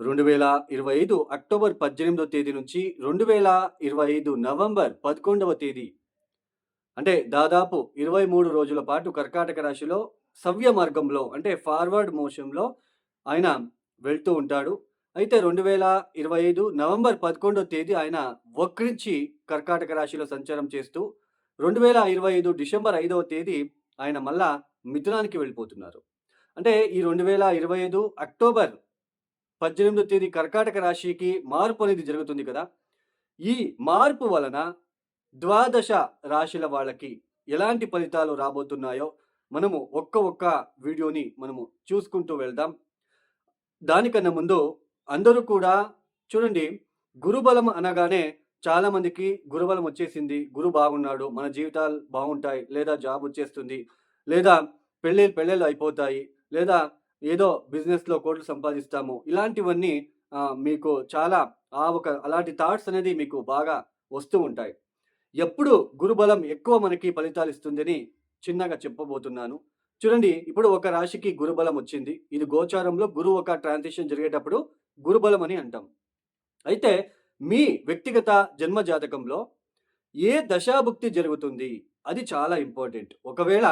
రెండు వేల ఇరవై ఐదు అక్టోబర్ పద్దెనిమిదవ తేదీ నుంచి రెండు వేల ఇరవై ఐదు నవంబర్ పదకొండవ తేదీ. అంటే దాదాపు ఇరవై మూడు రోజుల పాటు కర్కాటక రాశిలో సవ్య మార్గంలో అంటే ఫార్వర్డ్ మోషన్లో ఆయన వెళ్తూ ఉంటాడు. అయితే రెండు వేల ఇరవై ఐదు నవంబర్ పదకొండవ తేదీ ఆయన వక్రించి కర్కాటక రాశిలో సంచారం చేస్తూ రెండు వేల ఇరవై ఐదు డిసెంబర్ ఐదవ తేదీ ఆయన మళ్ళా మిథునానికి వెళ్ళిపోతున్నారు. అంటే ఈ రెండు వేల ఇరవై ఐదు అక్టోబర్ పద్దెనిమిదో తేదీ కర్కాటక రాశికి మార్పు అనేది జరుగుతుంది కదా. ఈ మార్పు వలన ద్వాదశ రాశుల వాళ్ళకి ఎలాంటి ఫలితాలు రాబోతున్నాయో మనము ఒక్క ఒక్క వీడియోని మనము చూసుకుంటూ వెళ్దాం. దానికన్నా ముందు అందరూ కూడా చూడండి గురుబలం అనగానే చాలా మందికి గురుబలం వచ్చేసింది. గురు బాగున్నాడు మన జీవితాలు బాగుంటాయి లేదా జాబ్ వచ్చేస్తుంది లేదా పెళ్ళి పెళ్ళిళ్ళు అయిపోతాయి లేదా ఏదో బిజినెస్లో కోట్లు సంపాదిస్తాము. ఇలాంటివన్నీ మీకు చాలా ఆ ఒక అలాంటి థాట్స్ అనేది మీకు బాగా వస్తూ ఉంటాయి. ఎప్పుడు గురుబలం ఎక్కువ మనకి ఫలితాలు ఇస్తుందని చిన్నగా చెప్పబోతున్నాను. చూడండి ఇప్పుడు ఒక రాశికి గురుబలం వచ్చింది. ఇది గోచారంలో గురువు ఒక ట్రాన్సిషన్ జరిగేటప్పుడు గురుబలం అని అంటాం. అయితే మీ వ్యక్తిగత జన్మ జాతకంలో ఏ దశాభుక్తి జరుగుతుంది? అది చాలా ఇంపార్టెంట్ ఒకవేళ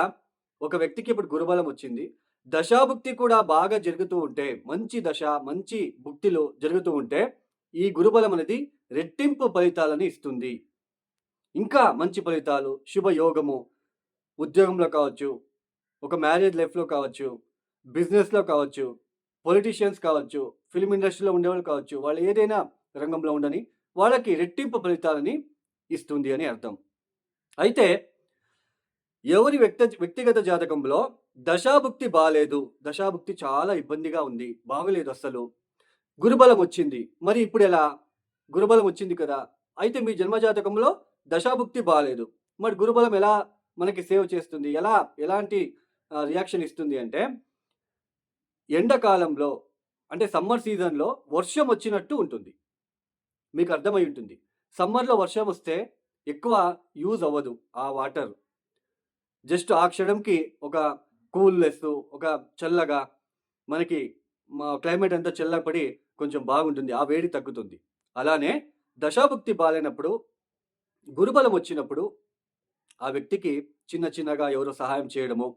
ఒక వ్యక్తికి ఇప్పుడు గురుబలం వచ్చింది దశాభుక్తి కూడా బాగా జరుగుతూ ఉంటే మంచి దశ మంచి భుక్తిలో జరుగుతూ ఉంటే ఈ గురుబలం అనేది రెట్టింపు ఫలితాలని ఇస్తుంది. ఇంకా మంచి ఫలితాలు శుభయోగము ఉద్యోగంలో కావచ్చు ఒక మ్యారేజ్ లైఫ్లో కావచ్చు బిజినెస్లో కావచ్చు పొలిటీషియన్స్ కావచ్చు ఫిల్మ్ ఇండస్ట్రీలో ఉండేవాళ్ళు కావచ్చు వాళ్ళు ఏదైనా రంగంలో ఉండని వాళ్ళకి రెట్టింపు ఫలితాలని ఇస్తుంది అని అర్థం. అయితే ఎవరి వ్యక్త వ్యక్తిగత జాతకంలో దశాభుక్తి బాగాలేదు దశాభుక్తి చాలా ఇబ్బందిగా ఉంది. బాగలేదు అస్సలు. గురుబలం వచ్చింది. మరి ఇప్పుడు ఎలా? గురుబలం వచ్చింది కదా. అయితే మీ జన్మజాతకంలో దశాభుక్తి బాగాలేదు మరి గురుబలం ఎలా మనకి సేవ్ చేస్తుంది? ఎలా? ఎలాంటి రియాక్షన్ ఇస్తుంది అంటే ఎండాకాలంలో అంటే సమ్మర్ సీజన్లో వర్షం వచ్చినట్టు ఉంటుంది. మీకు అర్థమై ఉంటుంది. సమ్మర్లో వర్షం వస్తే ఎక్కువ యూజ్ అవ్వదు ఆ వాటర్. జస్ట్ ఆ క్షణంకి ఒక కూల్నెస్ ఒక చల్లగా మనకి మా క్లైమేట్ అంతా చల్లపడి కొంచెం బాగుంటుంది. ఆ వేడి తగ్గుతుంది. అలానే దశాభుక్తి బాలైనప్పుడు గురుబలం వచ్చినప్పుడు ఆ వ్యక్తికి చిన్న చిన్నగా ఎవరో సహాయం చేయడము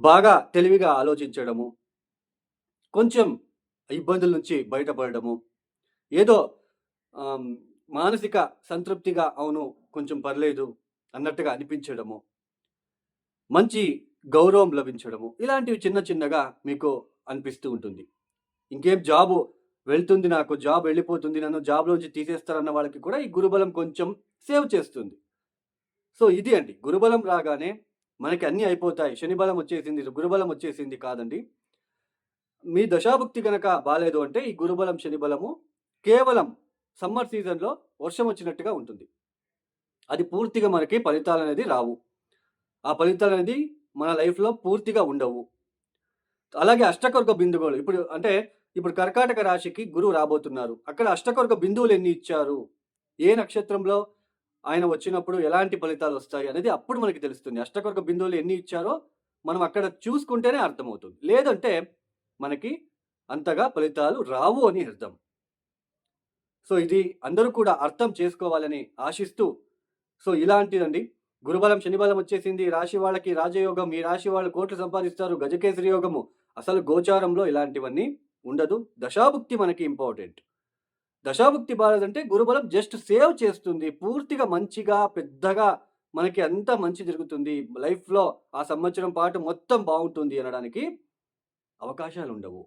బాగా తెలివిగా ఆలోచించడము కొంచెం ఇబ్బందుల నుంచి బయటపడడము ఏదో మానసిక సంతృప్తిగా అవును కొంచెం పర్లేదు అన్నట్టుగా అనిపించడము మంచి గౌరవం లభించడము. ఇలాంటివి చిన్న చిన్నగా మీకు అనిపిస్తూ ఉంటుంది. ఇంకేం జాబు వెళ్తుంది నాకు జాబ్ వెళ్ళిపోతుంది నన్ను జాబ్లోంచి తీసేస్తారన్న వాళ్ళకి కూడా ఈ గురుబలం కొంచెం సేవ్ చేస్తుంది. సో ఇది అండి. గురుబలం రాగానే మనకి అన్నీ అయిపోతాయి. శనిబలం వచ్చేసింది గురుబలం వచ్చేసింది కాదండి. మీ దశాభుక్తి కనుక బాగాలేదు అంటే ఈ గురుబలం శనిబలము కేవలం సమ్మర్ సీజన్లో వర్షం వచ్చినట్టుగా ఉంటుంది. అది పూర్తిగా మనకి ఫలితాలు అనేది రావు. ఆ ఫలితాలు అనేది మన లైఫ్లో పూర్తిగా ఉండవు. అలాగే అష్టకొరక బిందువులు ఇప్పుడు అంటే ఇప్పుడు కర్కాటక రాశికి గురువు రాబోతున్నారు. అక్కడ అష్టకొరక బిందువులు ఎన్ని ఇచ్చారు? ఏ నక్షత్రంలో ఆయన వచ్చినప్పుడు ఎలాంటి ఫలితాలు వస్తాయి అనేది అప్పుడు మనకి తెలుస్తుంది. అష్టకొరక బిందువులు ఎన్ని ఇచ్చారో మనం అక్కడ చూసుకుంటేనే అర్థమవుతుంది. లేదంటే మనకి అంతగా ఫలితాలు రావు అని అర్థం. సో ఇది అందరూ కూడా అర్థం చేసుకోవాలని ఆశిస్తూ సో ఇలాంటిదండి. గురుబలం శనిబలం వచ్చేసింది. రాశి వాళ్ళకి రాజయోగం ఈ రాశి వాళ్ళు కోట్లు సంపాదిస్తారు. గజకేసరి యోగము. అసలు గోచారంలో ఇలాంటివన్నీ ఉండదు. దశాభుక్తి మనకి ఇంపార్టెంట్ దశాభుక్తి బాలేదంటే గురుబలం జస్ట్ సేవ్ చేస్తుంది. పూర్తిగా మంచిగా పెద్దగా మనకి అంతా మంచి జరుగుతుంది. లైఫ్లో ఆ సంవత్సరం పాటు మొత్తం బాగుంటుంది అనడానికి అవకాశాలు ఉండవు.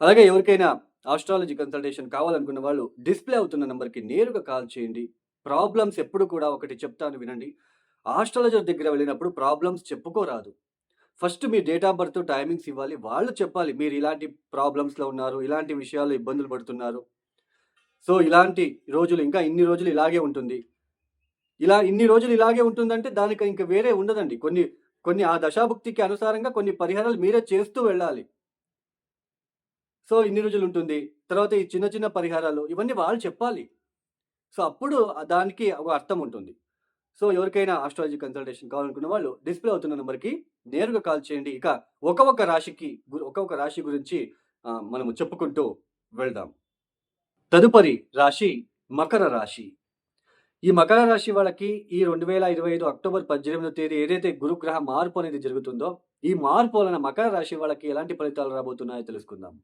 అలాగే ఎవరికైనా ఆస్ట్రాలజీ కన్సల్టేషన్ కావాలనుకున్న వాళ్ళు డిస్ప్లే అవుతున్న నెంబర్కి నేరుగా కాల్ చేయండి. ప్రాబ్లమ్స్ ఎప్పుడు కూడా ఒకటి చెప్తాను వినండి. ఆస్ట్రాలజర్ దగ్గర వెళ్ళినప్పుడు ప్రాబ్లమ్స్ చెప్పుకోరాదు. ఫస్ట్ మీ డేట్ ఆఫ్ బర్త్ టైమింగ్స్ ఇవ్వాలి. వాళ్ళు చెప్పాలి మీరు ఇలాంటి ప్రాబ్లమ్స్లో ఉన్నారు ఇలాంటి విషయాలు ఇబ్బందులు పడుతున్నారు. సో ఇలాంటి రోజులు ఇంకా ఇన్ని రోజులు ఇలాగే ఉంటుంది. ఇలా ఇన్ని రోజులు ఇలాగే ఉంటుందంటే దానికి ఇంకా వేరే ఉండదండి. కొన్ని కొన్ని ఆ దశాభుక్తికి అనుసారంగా కొన్ని పరిహారాలు మీరే చేస్తూ వెళ్ళాలి. సో ఇన్ని రోజులు ఉంటుంది. తర్వాత ఈ చిన్న చిన్న పరిహారాలు ఇవన్నీ వాళ్ళు చెప్పాలి. సో అప్పుడు దానికి ఒక అర్థం ఉంటుంది. సో ఎవరికైనా ఆస్ట్రాలజీ కన్సల్టేషన్ కావాలనుకున్న వాళ్ళు డిస్ప్లే అవుతున్న నెంబర్కి నేరుగా కాల్ చేయండి. ఇక ఒక ఒక రాశికి గు- ఒక ఒక రాశి గురించి మనము చెప్పుకుంటూ వెళ్దాం. తదుపరి రాశి మకర రాశి. ఈ మకర రాశి వాళ్ళకి ఈ రెండు వేల ఇరవై ఐదు అక్టోబర్ పద్దెనిమిదో తేదీ ఏదైతే గురుగ్రహ మార్పు అనేది జరుగుతుందో ఈ మార్పు వలన మకర రాశి వాళ్ళకి ఎలాంటి ఫలితాలు రాబోతున్నాయో తెలుసుకుందాం.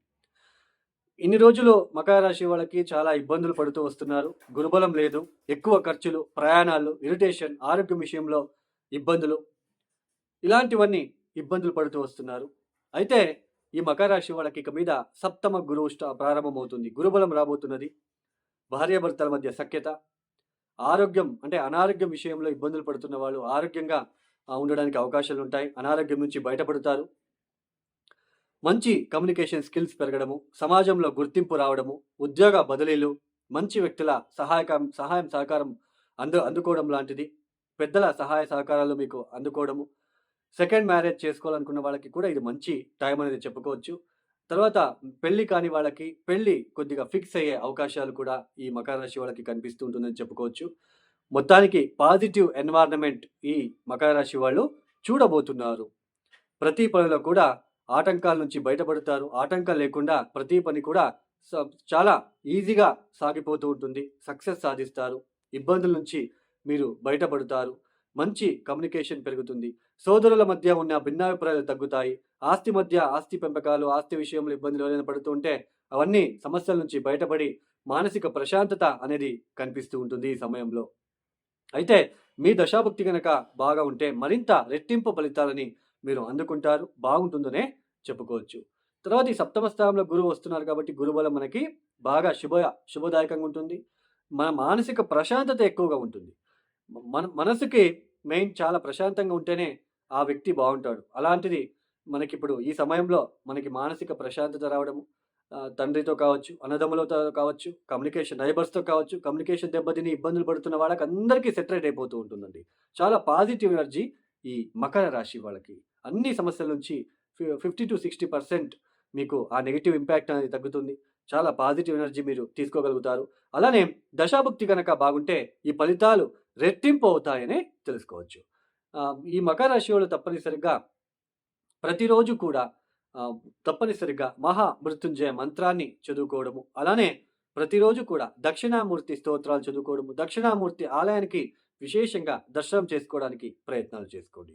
ఇన్ని రోజులు మకర రాశి వాళ్ళకి చాలా ఇబ్బందులు పడుతూ వస్తున్నారు. గురుబలం లేదు ఎక్కువ ఖర్చులు ప్రయాణాలు ఇరిటేషన్ ఆరోగ్యం విషయంలో ఇబ్బందులు. ఇలాంటివన్నీ ఇబ్బందులు పడుతూ వస్తున్నారు. అయితే ఈ మకర రాశి వాళ్ళకి ఇక మీద సప్తమ గురువు ప్రారంభమవుతుంది. గురుబలం రాబోతున్నది. భార్యాభర్తల మధ్య సఖ్యత. ఆరోగ్యం అంటే అనారోగ్యం విషయంలో ఇబ్బందులు పడుతున్న వాళ్ళు ఆరోగ్యంగా ఉండడానికి అవకాశాలు ఉంటాయి అనారోగ్యం నుంచి బయటపడతారు. మంచి కమ్యూనికేషన్ స్కిల్స్ పెరగడము సమాజంలో గుర్తింపు రావడము ఉద్యోగ బదిలీలు మంచి వ్యక్తుల సహాయక సహాయం సహకారం అందు అందుకోవడం లాంటిది. పెద్దల సహాయ సహకారాలు మీకు అందుకోవడము. సెకండ్ మ్యారేజ్ చేసుకోవాలనుకున్న వాళ్ళకి కూడా ఇది మంచి టైం అనేది చెప్పుకోవచ్చు. తర్వాత పెళ్ళి కాని వాళ్ళకి పెళ్ళి కొద్దిగా ఫిక్స్ అయ్యే అవకాశాలు కూడా ఈ మకర రాశి వాళ్ళకి కనిపిస్తూ ఉంటుందని చెప్పుకోవచ్చు. మొత్తానికి పాజిటివ్ ఎన్వైర్న్మెంట్ ఈ మకర రాశి వాళ్ళు చూడబోతున్నారు. ప్రతి పనిలో కూడా ఆటంకాల నుంచి బయటపడతారు. ఆటంకం లేకుండా ప్రతి పని కూడా స- చాలా ఈజీగా సాగిపోతూ ఉంటుంది. సక్సెస్ సాధిస్తారు. ఇబ్బందుల నుంచి మీరు బయటపడతారు. మంచి కమ్యూనికేషన్ పెరుగుతుంది. సోదరుల మధ్య ఉన్న భిన్నాభిప్రాయాలు తగ్గుతాయి. ఆస్తి మధ్య ఆస్తి పెంపకాలు ఆస్తి విషయంలో ఇబ్బందులు ఏదైనా పడుతూ ఉంటే అవన్నీ సమస్యల నుంచి బయటపడి మానసిక ప్రశాంతత అనేది కనిపిస్తూ ఉంటుంది ఈ సమయంలో. అయితే మీ దశాభక్తి కనుక బాగా ఉంటే మరింత రెట్టింపు ఫలితాలని మీరు అందుకుంటారు. బాగుంటుందనే చెప్పుకోవచ్చు. తర్వాత ఈ సప్తమ స్థానంలో గురువు వస్తున్నారు కాబట్టి గురుబలం మనకి బాగా శుభ శుభదాయకంగా ఉంటుంది. మన మానసిక ప్రశాంతత ఎక్కువగా ఉంటుంది. మన మనసుకి మెయిన్ చాలా ప్రశాంతంగా ఉంటేనే ఆ వ్యక్తి బాగుంటాడు. అలాంటిది మనకి ఇప్పుడు ఈ సమయంలో మనకి మానసిక ప్రశాంతత రావడము తండ్రితో కావచ్చు అన్నదమ్ములతో కావచ్చు కమ్యూనికేషన్ నైబర్స్తో కావచ్చు కమ్యూనికేషన్ దెబ్బతిని ఇబ్బందులు పడుతున్న వాళ్ళకి అందరికీ సెటరేట్ అయిపోతూ ఉంటుందండి. చాలా పాజిటివ్ ఎనర్జీ ఈ మకర రాశి వాళ్ళకి. అన్ని సమస్యల నుంచి ఫిఫ్టీ టు సిక్స్టీ పర్సెంట్ మీకు ఆ నెగిటివ్ ఇంపాక్ట్ అనేది తగ్గుతుంది. చాలా పాజిటివ్ ఎనర్జీ మీరు తీసుకోగలుగుతారు. అలానే దశాభుక్తి కనుక బాగుంటే ఈ ఫలితాలు రెట్టింపు అవుతాయని తెలుసుకోవచ్చు. ఈ మకర రాశి తప్పనిసరిగా ప్రతిరోజు కూడా తప్పనిసరిగా మహా మృత్యుంజయ మంత్రాన్ని చదువుకోవడము. అలానే ప్రతిరోజు కూడా దక్షిణామూర్తి స్తోత్రాలు చదువుకోవడము. దక్షిణామూర్తి ఆలయానికి విశేషంగా దర్శనం చేసుకోవడానికి ప్రయత్నాలు చేసుకోండి.